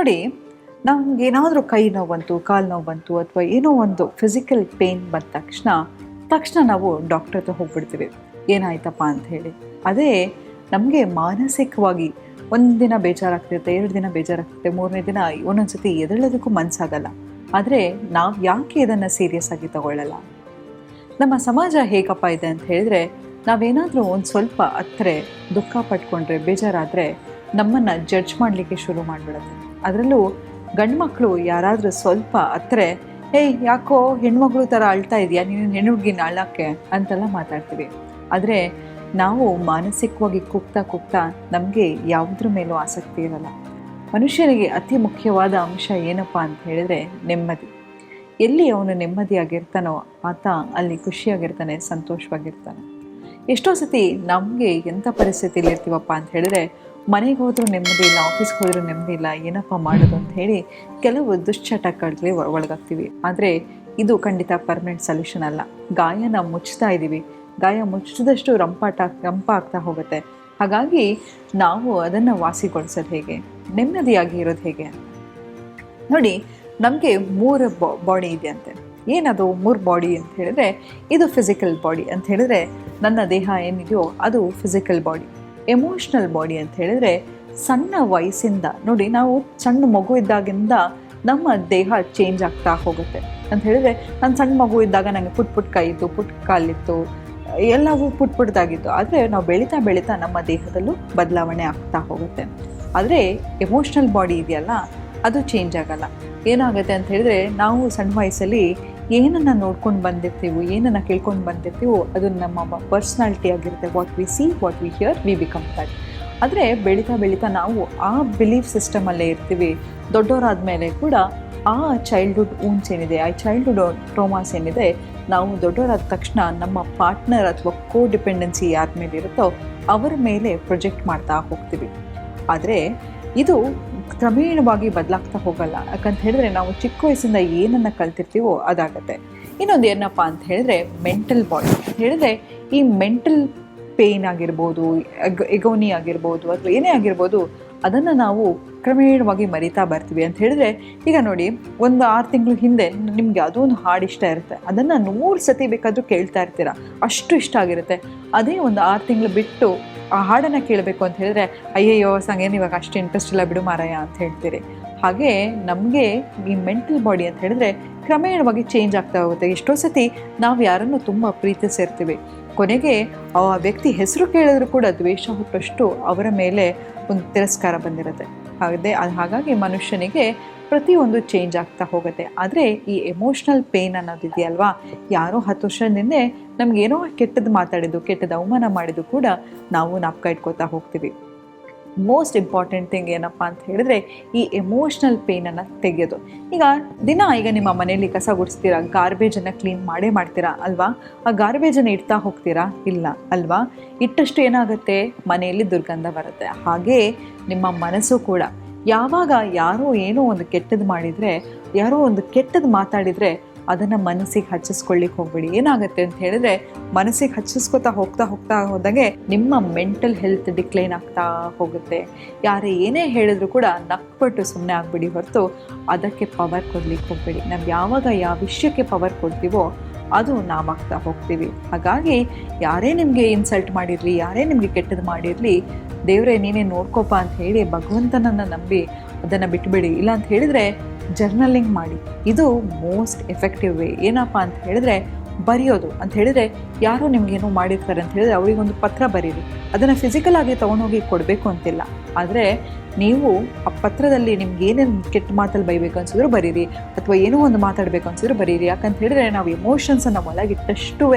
ನೋಡಿ, ನಮ್ಗೆ ಏನಾದರೂ ಕೈ ನೋವು ಬಂತು ಕಾಲು ನೋವು ಬಂತು ಅಥವಾ ಏನೋ ಒಂದು ಫಿಸಿಕಲ್ ಪೇಯ್ನ್ ಬಂದ ತಕ್ಷಣ ತಕ್ಷಣ ನಾವು ಡಾಕ್ಟರ್ ಹತ್ರ ಹೋಗ್ಬಿಡ್ತೀವಿ. ಏನಾಯ್ತಪ್ಪ ಅಂತ ಹೇಳಿ. ಅದೇ ನಮಗೆ ಮಾನಸಿಕವಾಗಿ ಒಂದಿನ ಬೇಜಾರಾಗ್ತಿರುತ್ತೆ, ಎರಡು ದಿನ ಬೇಜಾರಾಗ್ತಿರುತ್ತೆ, ಮೂರನೇ ದಿನ ಒಂದೊಂದು ಸತಿ ಎದಳೋದಕ್ಕೂ ಮನಸ್ಸಾಗಲ್ಲ ಆದರೆ ನಾವು ಯಾಕೆ ಇದನ್ನು ಸೀರಿಯಸ್ ಆಗಿ ತಗೊಳ್ಳಲ್ಲ? ನಮ್ಮ ಸಮಾಜ ಹೇಗಪ್ಪ ಇದೆ ಅಂತ ಹೇಳಿದ್ರೆ, ನಾವೇನಾದರೂ ಒಂದು ಸ್ವಲ್ಪ ಹತ್ರೆ ದುಃಖ ಪಟ್ಕೊಂಡ್ರೆ, ಬೇಜಾರಾದರೆ ನಮ್ಮನ್ನು ಜಡ್ಜ್ ಮಾಡಲಿಕ್ಕೆ ಶುರು ಮಾಡಿಬಿಡುತ್ತೆ. ಅದರಲ್ಲೂ ಗಂಡ್ಮಕ್ಳು ಯಾರಾದರೂ ಸ್ವಲ್ಪ ಅತ್ತರೆ ಏಯ್, ಯಾಕೋ ಹೆಣ್ಮಗಳು ಥರ ಅಳ್ತಾ ಇದೆಯಾ? ನೀನು ಹೆಣ್ಣು ಅಳಕ್ಕೆ ಅಂತೆಲ್ಲ ಮಾತಾಡ್ತೀವಿ. ಆದರೆ ನಾವು ಮಾನಸಿಕವಾಗಿ ಕುಗ್ತಾ ಕುಗ್ತಾ ನಮಗೆ ಯಾವುದ್ರ ಮೇಲೂ ಆಸಕ್ತಿ ಇರಲ್ಲ. ಮನುಷ್ಯನಿಗೆ ಅತಿ ಮುಖ್ಯವಾದ ಅಂಶ ಏನಪ್ಪ ಅಂತ ಹೇಳಿದ್ರೆ ನೆಮ್ಮದಿ. ಎಲ್ಲಿ ಅವನು ನೆಮ್ಮದಿಯಾಗಿರ್ತಾನೋ ಆತ ಅಲ್ಲಿ ಖುಷಿಯಾಗಿರ್ತಾನೆ, ಸಂತೋಷವಾಗಿರ್ತಾನೆ. ಎಷ್ಟೋ ಸತಿ ನಮಗೆ ಎಂಥ ಪರಿಸ್ಥಿತಿಯಲ್ಲಿ ಇರ್ತೀವಪ್ಪ ಅಂತ ಹೇಳಿದ್ರೆ ಮನೆಗೆ ಹೋದರೂ ನೆಮ್ಮದಿ ಇಲ್ಲ ಆಫೀಸ್ಗೆ ಹೋದರೂ ನೆಮ್ಮದಿ ಇಲ್ಲ, ಏನಪ್ಪ ಮಾಡೋದು ಅಂತ ಹೇಳಿ ಕೆಲವು ದುಶ್ಚಟಗಳಲ್ಲಿ ಒಳಗಾಗ್ತೀವಿ. ಆದರೆ ಇದು ಖಂಡಿತ ಪರ್ಮನೆಂಟ್ ಸೊಲ್ಯೂಷನ್ ಅಲ್ಲ. ಗಾಯನ ಮುಚ್ತಾ ಇದ್ದೀವಿ ಗಾಯ ಮುಚ್ಚಿದಷ್ಟು ರಂಪಾಟ ರಂಪ ಆಗ್ತಾ ಹೋಗುತ್ತೆ. ಹಾಗಾಗಿ ನಾವು ಅದನ್ನು ವಾಸಿಗೊಳಿಸೋದು ಹೇಗೆ? ನೆಮ್ಮದಿಯಾಗಿ ಇರೋದು ಹೇಗೆ? ನೋಡಿ, ನಮಗೆ ಮೂರು ಬಾಡಿ ಇದೆ ಅಂತೆ ಏನದು ಮೂರು ಬಾಡಿ ಅಂತ ಹೇಳಿದ್ರೆ, ಇದು ಫಿಸಿಕಲ್ ಬಾಡಿ ಅಂತ ಹೇಳಿದ್ರೆ ನನ್ನ ದೇಹ ಏನಿದೆಯೋ ಅದು ಫಿಸಿಕಲ್ ಬಾಡಿ ಎಮೋಷ್ನಲ್ ಬಾಡಿ ಅಂತ ಹೇಳಿದ್ರೆ ಸಣ್ಣ ವಯಸ್ಸಿಂದ, ನೋಡಿ ನಾವು ಸಣ್ಣ ಮಗು ಇದ್ದಾಗಿಂದ ನಮ್ಮ ದೇಹ ಚೇಂಜ್ ಆಗ್ತಾ ಹೋಗುತ್ತೆ ಅಂತ ಹೇಳಿದ್ರೆ ನಾನು ಸಣ್ಣ ಮಗು ಇದ್ದಾಗ ನನಗೆ ಪುಟ್ ಪುಟ್ ಕೈ ಇತ್ತು, ಪುಟ್ ಕಾಲಿತ್ತು, ಎಲ್ಲವೂ ಪುಟ್ ಪುಟ್ದಾಗಿತ್ತು. ಆದರೆ ನಾವು ಬೆಳೀತಾ ಬೆಳೀತಾ ನಮ್ಮ ದೇಹದಲ್ಲೂ ಬದಲಾವಣೆ ಆಗ್ತಾ ಹೋಗುತ್ತೆ. ಆದರೆ ಎಮೋಷ್ನಲ್ ಬಾಡಿ ಇದೆಯಲ್ಲ, ಅದು ಚೇಂಜ್ ಆಗಲ್ಲ. ಏನಾಗುತ್ತೆ ಅಂತ ಹೇಳಿದ್ರೆ ನಾವು ಸಣ್ಣ ವಯಸ್ಸಲ್ಲಿ ಏನನ್ನು ನೋಡ್ಕೊಂಡು ಬಂದಿರ್ತೀವೋ, ಏನನ್ನು ಕೇಳ್ಕೊಂಡು ಬಂದಿರ್ತೀವೋ, ಅದು ನಮ್ಮ ಪರ್ಸ್ನಾಲಿಟಿ ಆಗಿರುತ್ತೆ. What we see what we hear we become that ಆದರೆ ಬೆಳೀತಾ ಬೆಳೀತಾ ನಾವು ಆ ಬಿಲೀಫ್ ಸಿಸ್ಟಮಲ್ಲೇ ಇರ್ತೀವಿ. ದೊಡ್ಡವರಾದ ಮೇಲೆ ಕೂಡ ಆ ಚೈಲ್ಡ್ಹುಡ್ ಊನ್ಸ್ ಏನಿದೆ, ಆ ಚೈಲ್ಡ್ಹುಡ್ ಟ್ರೋಮಾಸ್ ಏನಿದೆ, ನಾವು ದೊಡ್ಡವರಾದ ತಕ್ಷಣ ನಮ್ಮ ಪಾರ್ಟ್ನರ್ ಅಥವಾ ಕೋ ಡಿಪೆಂಡೆನ್ಸಿ ಯಾರ ಮೇಲೆ ಇರುತ್ತೋ ಅವರ ಮೇಲೆ ಪ್ರೊಜೆಕ್ಟ್ ಮಾಡ್ತಾ ಹೋಗ್ತೀವಿ. ಆದರೆ ಇದು ಕ್ರಮೇಣವಾಗಿ ಬದಲಾಗ್ತಾ ಹೋಗಲ್ಲ. ಯಾಕಂತ ಹೇಳಿದ್ರೆ ನಾವು ಚಿಕ್ಕ ವಯಸ್ಸಿಂದ ಏನನ್ನು ಕಲ್ತಿರ್ತೀವೋ ಅದಾಗತ್ತೆ. ಇನ್ನೊಂದು ಏನಪ್ಪ ಅಂತ ಹೇಳಿದ್ರೆ ಮೆಂಟಲ್ ಬಾಡಿ ಹೇಳಿದ್ರೆ ಈ ಮೆಂಟಲ್ ಪೇಯ್ನ್ ಆಗಿರ್ಬೋದು, ಎಗ್, ಎಗೋನಿ ಆಗಿರ್ಬೋದು ಅಥವಾ ಏನೇ ಆಗಿರ್ಬೋದು, ಅದನ್ನು ನಾವು ಕ್ರಮೇಣವಾಗಿ ಮರಿತಾ ಬರ್ತೀವಿ ಅಂತ ಹೇಳಿದ್ರೆ, ಈಗ ನೋಡಿ, ಒಂದು ಆರು ತಿಂಗಳು ಹಿಂದೆ ನಿಮ್ಗೆ ಯಾವುದೋ ಒಂದು ಹಾಡು ಇಷ್ಟ ಇರುತ್ತೆ. ಅದನ್ನು ನೂರು ಸತಿ ಬೇಕಾದರೂ ಕೇಳ್ತಾ ಇರ್ತೀರ. ಅಷ್ಟು ಇಷ್ಟ ಆಗಿರುತ್ತೆ. ಅದೇ ಒಂದು ಆರು ತಿಂಗಳು ಬಿಟ್ಟು ಆ ಹಾಡನ್ನು ಕೇಳಬೇಕು ಅಂತ ಹೇಳಿದ್ರೆ, ಅಯ್ಯಯ್ಯೋ ಸಂಗೇನು ಇವಾಗ ಅಷ್ಟು ಇಂಟ್ರೆಸ್ಟ್ ಇಲ್ಲ ಬಿಡು ಮಾರಾಯ ಅಂತ ಹೇಳ್ತೀರಿ. ಹಾಗೆ ನಮಗೆ ಈ ಮೆಂಟಲ್ ಬಾಡಿ ಅಂತ ಹೇಳಿದ್ರೆ ಕ್ರಮೇಣವಾಗಿ ಚೇಂಜ್ ಆಗ್ತಾ ಹೋಗುತ್ತೆ. ಎಷ್ಟೋ ಸತಿ ನಾವು ಯಾರನ್ನು ತುಂಬ ಪ್ರೀತಿಸಿರ್ತೀವಿ. ಕೊನೆಗೆ ಆ ವ್ಯಕ್ತಿ ಹೆಸರು ಕೇಳಿದ್ರು ಕೂಡ ದ್ವೇಷ ಹುಟ್ಟಷ್ಟು ಅವರ ಮೇಲೆ ಒಂದು ತಿರಸ್ಕಾರ ಬಂದಿರುತ್ತೆ. ಹಾಗೆ, ಹಾಗಾಗಿ ಮನುಷ್ಯನಿಗೆ ಪ್ರತಿಯೊಂದು ಚೇಂಜ್ ಆಗ್ತಾ ಹೋಗುತ್ತೆ. ಆದರೆ ಈ ಎಮೋಷ್ನಲ್ ಪೇನ್ ಅನ್ನೋದಿದೆಯಲ್ವಾ ಯಾರೋ ಹತ್ತು ವರ್ಷದಿಂದ ನಮಗೇನೋ ಕೆಟ್ಟದ್ದು ಮಾತಾಡಿದ್ದು, ಕೆಟ್ಟದ ಅವಮಾನ ಮಾಡಿದ್ದು ಕೂಡ ನಾವು ನಾಪ್ಕ ಇಟ್ಕೋತಾ ಹೋಗ್ತೀವಿ. ಮೋಸ್ಟ್ ಇಂಪಾರ್ಟೆಂಟ್ ಥಿಂಗ್ ಏನಪ್ಪಾ ಅಂತ ಹೇಳಿದ್ರೆ ಈ ಎಮೋಷ್ನಲ್ ಪೇಯ್ನನ್ನು ತೆಗೆಯೋದು. ಈಗ ದಿನ ಈಗ ನಿಮ್ಮ ಮನೆಯಲ್ಲಿ ಕಸ ಗುಡಿಸ್ತೀರಾ ಗಾರ್ಬೇಜನ್ನು ಕ್ಲೀನ್ ಮಾಡೇ ಮಾಡ್ತೀರಾ ಅಲ್ವಾ? ಆ ಗಾರ್ಬೇಜನ್ನು ಇಡ್ತಾ ಹೋಗ್ತೀರಾ? ಇಲ್ಲ ಅಲ್ವಾ? ಇಟ್ಟಷ್ಟು ಏನಾಗುತ್ತೆ? ಮನೆಯಲ್ಲಿ ದುರ್ಗಂಧ ಬರುತ್ತೆ. ಹಾಗೇ ನಿಮ್ಮ ಮನಸ್ಸು ಕೂಡ. ಯಾವಾಗ ಯಾರೋ ಏನೋ ಒಂದು ಕೆಟ್ಟದ್ದು ಮಾಡಿದರೆ, ಯಾರೋ ಒಂದು ಕೆಟ್ಟದ್ದು ಮಾತಾಡಿದರೆ ಅದನ್ನು ಮನಸ್ಸಿಗೆ ಹಚ್ಚಿಸ್ಕೊಳ್ಳಿಕ್ಕೆ ಹೋಗ್ಬೇಡಿ. ಏನಾಗುತ್ತೆ ಅಂತ ಹೇಳಿದ್ರೆ, ಮನಸ್ಸಿಗೆ ಹಚ್ಚಿಸ್ಕೊತಾ ಹೋಗ್ತಾ ಹೋಗ್ತಾ ಹೋದಾಗೆ ನಿಮ್ಮ ಮೆಂಟಲ್ ಹೆಲ್ತ್ ಡಿಕ್ಲೈನ್ ಆಗ್ತಾ ಹೋಗುತ್ತೆ. ಯಾರೇ ಏನೇ ಹೇಳಿದ್ರು ಕೂಡ ನಕ್ಬಿಟ್ಟು ಸುಮ್ಮನೆ ಆಗ್ಬಿಡಿ ಹೊರತು ಅದಕ್ಕೆ ಪವರ್ ಕೊಡ್ಲಿಕ್ಕೆ ಹೋಗ್ಬೇಡಿ. ನಾವು ಯಾವಾಗ ಯಾವ ವಿಷಯಕ್ಕೆ ಪವರ್ ಕೊಡ್ತೀವೋ ಅದು ನಾವಾಗ್ತಾ ಹೋಗ್ತೀವಿ. ಹಾಗಾಗಿ ಯಾರೇ ನಿಮಗೆ ಇನ್ಸಲ್ಟ್ ಮಾಡಿರಲಿ, ಯಾರೇ ನಿಮಗೆ ಕೆಟ್ಟದ್ದು ಮಾಡಿರಲಿ, ದೇವರೇ ನೀನೇ ನೋಡ್ಕೋಪ ಅಂತ ಹೇಳಿ ಭಗವಂತನನ್ನು ನಂಬಿ ಅದನ್ನು ಬಿಟ್ಬಿಡಿ. ಇಲ್ಲ ಅಂತ ಹೇಳಿದರೆ ಜರ್ನಲಿಂಗ್ ಮಾಡಿ. ಇದು ಮೋಸ್ಟ್ ಎಫೆಕ್ಟಿವ್ ವೇ ಏನಪ್ಪ ಅಂತ ಹೇಳಿದ್ರೆ ಬರೆಯೋದು ಅಂತ ಹೇಳಿದರೆ ಯಾರೋ ನಿಮಗೇನು ಮಾಡಿರ್ತಾರೆ ಅಂತ ಹೇಳಿದ್ರೆ ಅವರಿಗೊಂದು ಪತ್ರ ಬರೀರಿ. ಅದನ್ನು ಫಿಸಿಕಲ್ ಆಗಿ ತೊಗೊಂಡೋಗಿ ಕೊಡಬೇಕು ಅಂತಿಲ್ಲ. ಆದರೆ ನೀವು ಆ ಪತ್ರದಲ್ಲಿ ನಿಮ್ಗೆ ಏನೇನು ಕೆಟ್ಟ ಮಾತಲ್ಲಿ ಬೈಬೇಕು ಅನ್ಸಿದ್ರು ಬರೀರಿ. ಅಥವಾ ಏನೋ ಒಂದು ಮಾತಾಡಬೇಕು ಅನ್ಸಿದ್ರು ಬರೀರಿ. ಯಾಕಂತ ಹೇಳಿದ್ರೆ ನಾವು ಎಮೋಷನ್ಸನ್ನು ಒಳಗಿಟ್ಟಷ್ಟು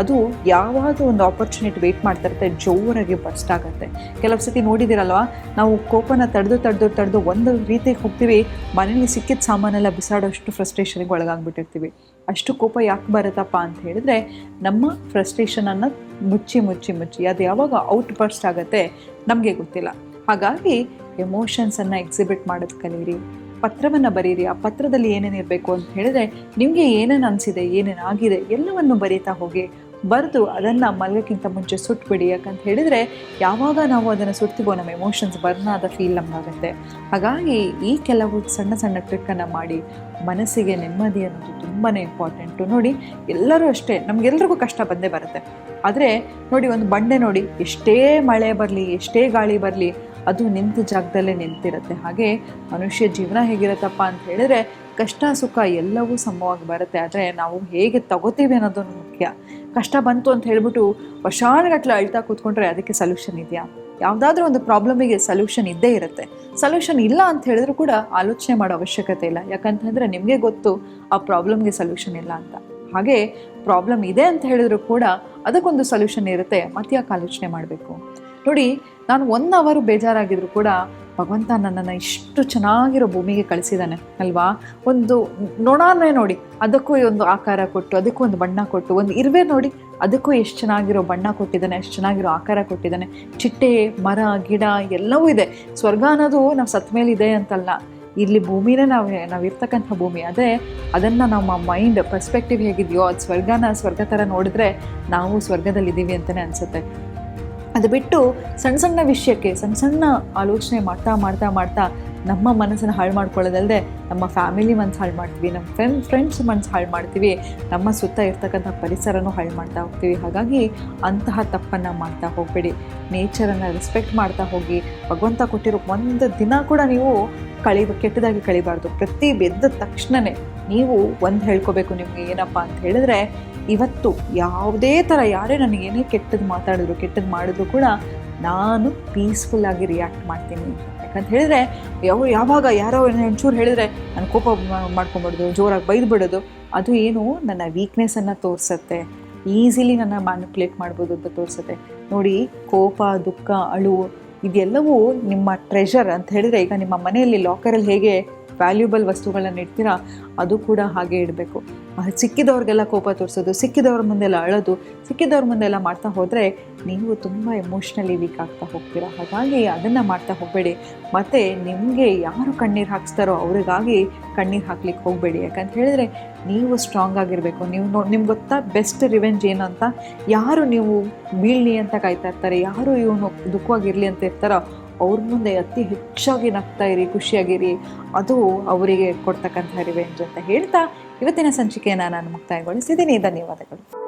ಅದು ಯಾವಾಗ ಒಂದು ಆಪರ್ಚುನಿಟಿ ವೇಟ್ ಮಾಡ್ತಾ ಇರುತ್ತೆ, ಜೋರಾಗಿ ಬಸ್ಟ್ ಆಗುತ್ತೆ. ಕೆಲವು ಸತಿ ನೋಡಿದಿರಲ್ವಾ, ನಾವು ಕೋಪನ ತಡೆದು ತಡೆದು ತಡೆದು ಒಂದು ರೀತಿಗೆ ಹೋಗ್ತೀವಿ, ಮನೇಲಿ ಸಿಕ್ಕಿದ ಸಾಮಾನೆಲ್ಲ ಬಿಸಾಡೋಷ್ಟು ಫ್ರಸ್ಟ್ರೇಷನ್ಗೆ ಒಳಗಾಗ್ಬಿಟ್ಟಿರ್ತೀವಿ. ಅಷ್ಟು ಕೋಪ ಯಾಕೆ ಬರುತ್ತಪ್ಪ ಅಂತ ಹೇಳಿದ್ರೆ ನಮ್ಮ ಫ್ರಸ್ಟ್ರೇಷನನ್ನು ಮುಚ್ಚಿ ಮುಚ್ಚಿ ಮುಚ್ಚಿ, ಅದು ಯಾವಾಗ ಔಟ್ ಬರ್ಸ್ಟ್ ಆಗುತ್ತೆ ನಮಗೆ ಗೊತ್ತಿಲ್ಲ. ಹಾಗಾಗಿ ಎಮೋಷನ್ಸನ್ನು ಎಕ್ಸಿಬಿಟ್ ಮಾಡೋದು ಕಲೀರಿ, ಪತ್ರವನ್ನು ಬರೀರಿ, ಆ ಪತ್ರದಲ್ಲಿ ಏನೇನಿರಬೇಕು ಅಂತ ಹೇಳಿದ್ರೆ ನಿಮಗೆ ಏನೇನು ಅನಿಸಿದೆ, ಏನೇನು ಆಗಿದೆ ಎಲ್ಲವನ್ನು ಬರೀತಾ ಹೋಗಿ ಬರೆದು ಅದನ್ನು ಮಲಗೋಕ್ಕಿಂತ ಮುಂಚೆ ಸುಟ್ಬಿಡಿ. ಯಾಕಂತ ಹೇಳಿದರೆ ಯಾವಾಗ ನಾವು ಅದನ್ನು ಸುಡ್ತೀವೋ ನಮ್ಮ ಎಮೋಷನ್ಸ್ ಬರ್ನ್ ಆದ ಫೀಲ್ ನಮಗಾಗುತ್ತೆ. ಹಾಗಾಗಿ ಈ ಕೆಲವು ಸಣ್ಣ ಸಣ್ಣ ಟ್ರಿಕ್ಕನ್ನು ಮಾಡಿ ಮನಸ್ಸಿಗೆ ನೆಮ್ಮದಿ ಅನ್ನೋದು ತುಂಬಾ ಇಂಪಾರ್ಟೆಂಟು ನೋಡಿ, ಎಲ್ಲರೂ ಅಷ್ಟೇ, ನಮಗೆಲ್ರಿಗೂ ಕಷ್ಟ ಬಂದೇ ಬರುತ್ತೆ. ಆದರೆ ನೋಡಿ, ಒಂದು ಬಂಡೆ ನೋಡಿ, ಎಷ್ಟೇ ಮಳೆ ಬರಲಿ, ಎಷ್ಟೇ ಗಾಳಿ ಬರಲಿ, ಅದು ನಿಂತ ಜಾಗದಲ್ಲೇ ನಿಂತಿರುತ್ತೆ. ಹಾಗೆ ಮನುಷ್ಯ ಜೀವನ ಹೇಗಿರುತ್ತಪ್ಪ ಅಂತ ಹೇಳಿದ್ರೆ ಕಷ್ಟ ಸುಖ ಎಲ್ಲವೂ ಸಮವಾಗಿ ಬರುತ್ತೆ. ಆದರೆ ನಾವು ಹೇಗೆ ತಗೋತೀವಿ ಅನ್ನೋದು ಮುಖ್ಯ ಕಷ್ಟ ಬಂತು ಅಂತ ಹೇಳ್ಬಿಟ್ಟು ವರ್ಷಾನುಗಟ್ಲೆ ಅಳ್ತಾ ಕೂತ್ಕೊಂಡ್ರೆ ಅದಕ್ಕೆ ಸೊಲ್ಯೂಷನ್ ಇದೆಯಾ? ಯಾವುದಾದ್ರೂ ಒಂದು ಪ್ರಾಬ್ಲಮಿಗೆ ಸೊಲ್ಯೂಷನ್ ಇದ್ದೇ ಇರುತ್ತೆ. ಸೊಲ್ಯೂಷನ್ ಇಲ್ಲ ಅಂತ ಹೇಳಿದ್ರು ಕೂಡ ಆಲೋಚನೆ ಮಾಡೋ ಅವಶ್ಯಕತೆ ಇಲ್ಲ. ಯಾಕಂತಂದರೆ ನಿಮಗೆ ಗೊತ್ತು ಆ ಪ್ರಾಬ್ಲಮ್ಗೆ ಸೊಲ್ಯೂಷನ್ ಇಲ್ಲ ಅಂತ. ಹಾಗೆ ಪ್ರಾಬ್ಲಮ್ ಇದೆ ಅಂತ ಹೇಳಿದ್ರು ಕೂಡ ಅದಕ್ಕೊಂದು ಸೊಲ್ಯೂಷನ್ ಇರುತ್ತೆ. ಮತ್ತೆ ಯಾಕೆ ಆಲೋಚನೆ ಮಾಡಬೇಕು? ನೋಡಿ, ನಾನು ಒನ್ ಅವರು ಬೇಜಾರಾಗಿದ್ರು ಕೂಡ ಭಗವಂತ ನನ್ನನ್ನು ಇಷ್ಟು ಚೆನ್ನಾಗಿರೋ ಭೂಮಿಗೆ ಕಳಿಸಿದ್ದಾನೆ ಅಲ್ವಾ? ಒಂದು ನೋಡಾನೇ ನೋಡಿ, ಅದಕ್ಕೂ ಒಂದು ಆಕಾರ ಕೊಟ್ಟು, ಅದಕ್ಕೂ ಒಂದು ಬಣ್ಣ ಕೊಟ್ಟು, ಒಂದು ಇರುವೆ ನೋಡಿ, ಅದಕ್ಕೂ ಎಷ್ಟು ಚೆನ್ನಾಗಿರೋ ಬಣ್ಣ ಕೊಟ್ಟಿದ್ದಾನೆ, ಎಷ್ಟು ಚೆನ್ನಾಗಿರೋ ಆಕಾರ ಕೊಟ್ಟಿದ್ದಾನೆ. ಚಿಟ್ಟೆ, ಮರ, ಗಿಡ ಎಲ್ಲವೂ ಇದೆ. ಸ್ವರ್ಗ ಅನ್ನೋದು ನಾವು ಸತ್ತ ಮೇಲೆ ಇದೆ ಅಂತಲ್ಲ. ಇಲ್ಲಿ ಭೂಮಿನೇ ನಾವು ನಾವು ಇರ್ತಕ್ಕಂಥ ಭೂಮಿ. ಅದೇ ಅದನ್ನು ನಮ್ಮ ಮೈಂಡ್ ಪರ್ಸ್ಪೆಕ್ಟಿವ್ ಹೇಗಿದೆಯೋ, ಅದು ಸ್ವರ್ಗನ, ಸ್ವರ್ಗ ಥರ ನೋಡಿದ್ರೆ ನಾವು ಸ್ವರ್ಗದಲ್ಲಿದ್ದೀವಿ ಅಂತಲೇ ಅನಿಸುತ್ತೆ. ಅದು ಬಿಟ್ಟು ಸಣ್ಣ ಸಣ್ಣ ವಿಷಯಕ್ಕೆ ಸಣ್ಣ ಸಣ್ಣ ಆಲೋಚನೆ ಮಾಡ್ತಾ ಮಾಡ್ತಾ ಮಾಡ್ತಾ ನಮ್ಮ ಮನಸ್ಸನ್ನು ಹಾಳು ಮಾಡ್ಕೊಳ್ಳೋದಲ್ಲದೆ ನಮ್ಮ ಫ್ಯಾಮಿಲಿ ಮನಸ್ಸು ಹಾಳು ಮಾಡ್ತೀವಿ, ನಮ್ಮ ಫ್ರೆಂಡ್ ಫ್ರೆಂಡ್ಸ್ ಮನಸ್ಸು ಹಾಳು ಮಾಡ್ತೀವಿ, ನಮ್ಮ ಸುತ್ತ ಇರ್ತಕ್ಕಂಥ ಪರಿಸರನೂ ಹಾಳು ಮಾಡ್ತಾ ಹೋಗ್ತೀವಿ. ಹಾಗಾಗಿ ಅಂತಹ ತಪ್ಪನ್ನು ಮಾಡ್ತಾ ಹೋಗಬೇಡಿ. ನೇಚರನ್ನು ರೆಸ್ಪೆಕ್ಟ್ ಮಾಡ್ತಾ ಹೋಗಿ, ಭಗವಂತ ಕೊಟ್ಟಿರೋ ಒಂದು ದಿನ ಕೂಡ ನೀವು ಕಳಿ ಕೆಟ್ಟದಾಗಿ ಕಳಿಬಾರ್ದು. ಪ್ರತಿ ಬೆದ್ದ ತಕ್ಷಣವೇ ನೀವು ಒಂದು ಹೇಳ್ಕೋಬೇಕು ನಿಮಗೆ ಏನಪ್ಪ ಅಂತ ಹೇಳಿದ್ರೆ, ಇವತ್ತು ಯಾವುದೇ ಥರ ಯಾರೇ ನನಗೆ ಏನೇ ಕೆಟ್ಟದ್ದು ಮಾತಾಡಿದ್ರು ಕೆಟ್ಟದ್ದು ಮಾಡಿದ್ರು ಕೂಡ ನಾನು ಪೀಸ್ಫುಲ್ಲಾಗಿ ರಿಯಾಕ್ಟ್ ಮಾಡ್ತೀನಿ. ಯಾಕಂತ ಹೇಳಿದ್ರೆ, ಯಾವ, ಯಾವಾಗ ಯಾರೋ ಒಂಚೂರು ಹೇಳಿದ್ರೆ ನಾನು ಕೋಪ ಮಾಡ್ಕೊಂಬಿಡೋದು ಜೋರಾಗಿ ಬೈದು ಬಿಡೋದು ಅದು ಏನು ನನ್ನ ವೀಕ್ನೆಸ್ಸನ್ನು ತೋರಿಸುತ್ತೆ. ಈಸಿಲಿ ನನ್ನ ಮ್ಯಾನಿಪ್ಯುಲೇಟ್ ಮಾಡ್ಬೋದು ಅಂತ ತೋರಿಸುತ್ತೆ. ನೋಡಿ, ಕೋಪ, ದುಃಖ, ಅಳು, ಇದೆಲ್ಲವೂ ನಿಮ್ಮ ಟ್ರೆಷರ್ ಅಂತ ಹೇಳಿದರೆ ಈಗ ನಿಮ್ಮ ಮನೆಯಲ್ಲಿ ಲಾಕರಲ್ಲಿ ಹೇಗೆ ವ್ಯಾಲ್ಯೂಬಲ್ ವಸ್ತುಗಳನ್ನು ಇಡ್ತೀರಾ, ಅದು ಕೂಡ ಹಾಗೆ ಇಡಬೇಕು. ಸಿಕ್ಕಿದವ್ರಿಗೆಲ್ಲ ಕೋಪ ತೋರಿಸೋದು, ಸಿಕ್ಕಿದವ್ರ ಮುಂದೆಲ್ಲ ಅಳೋದು, ಸಿಕ್ಕಿದವ್ರ ಮುಂದೆಲ್ಲ ಮಾಡ್ತಾ ಹೋದರೆ ನೀವು ತುಂಬ ಎಮೋಷ್ನಲಿ ವೀಕ್ ಆಗ್ತಾ ಹೋಗ್ತೀರಾ. ಹಾಗಾಗಿ ಅದನ್ನು ಮಾಡ್ತಾ ಹೋಗಬೇಡಿ. ಮತ್ತು ನಿಮಗೆ ಯಾರು ಕಣ್ಣೀರು ಹಾಕ್ಸ್ತಾರೋ ಅವ್ರಿಗಾಗಿ ಕಣ್ಣೀರು ಹಾಕ್ಲಿಕ್ಕೆ ಹೋಗಬೇಡಿ. ಯಾಕಂತ ಹೇಳಿದ್ರೆ ನೀವು ಸ್ಟ್ರಾಂಗ್ ಆಗಿರಬೇಕು. ನೀವು ನೋ, ನಿಮ್ಗೆ ಗೊತ್ತಾ ಬೆಸ್ಟ್ ರಿವೆಂಜ್ ಏನು ಅಂತ? ಯಾರು ನೀವು ಬೀಳಲಿ ಅಂತ ಕಾಯ್ತಾ ಇರ್ತಾರೆ, ಯಾರು ಇವನು ದುಃಖವಾಗಿರಲಿ ಅಂತ ಇರ್ತಾರೋ ಅವ್ರ ಮುಂದೆ ಅತಿ ಹೆಚ್ಚಾಗಿ ನಗ್ತಾ ಇರಿ, ಖುಷಿಯಾಗಿರಿ. ಅದು ಅವರಿಗೆ ಕೊಡ್ತಕ್ಕಂಥ ರಿವೆಂಜ್ ಅಂತ ಹೇಳ್ತಾ ಇವತ್ತಿನ ಸಂಚಿಕೆಯನ್ನು ನಾನು ಮುಕ್ತಾಯಗೊಳಿಸಿದ್ದೀನಿ. ಧನ್ಯವಾದಗಳು.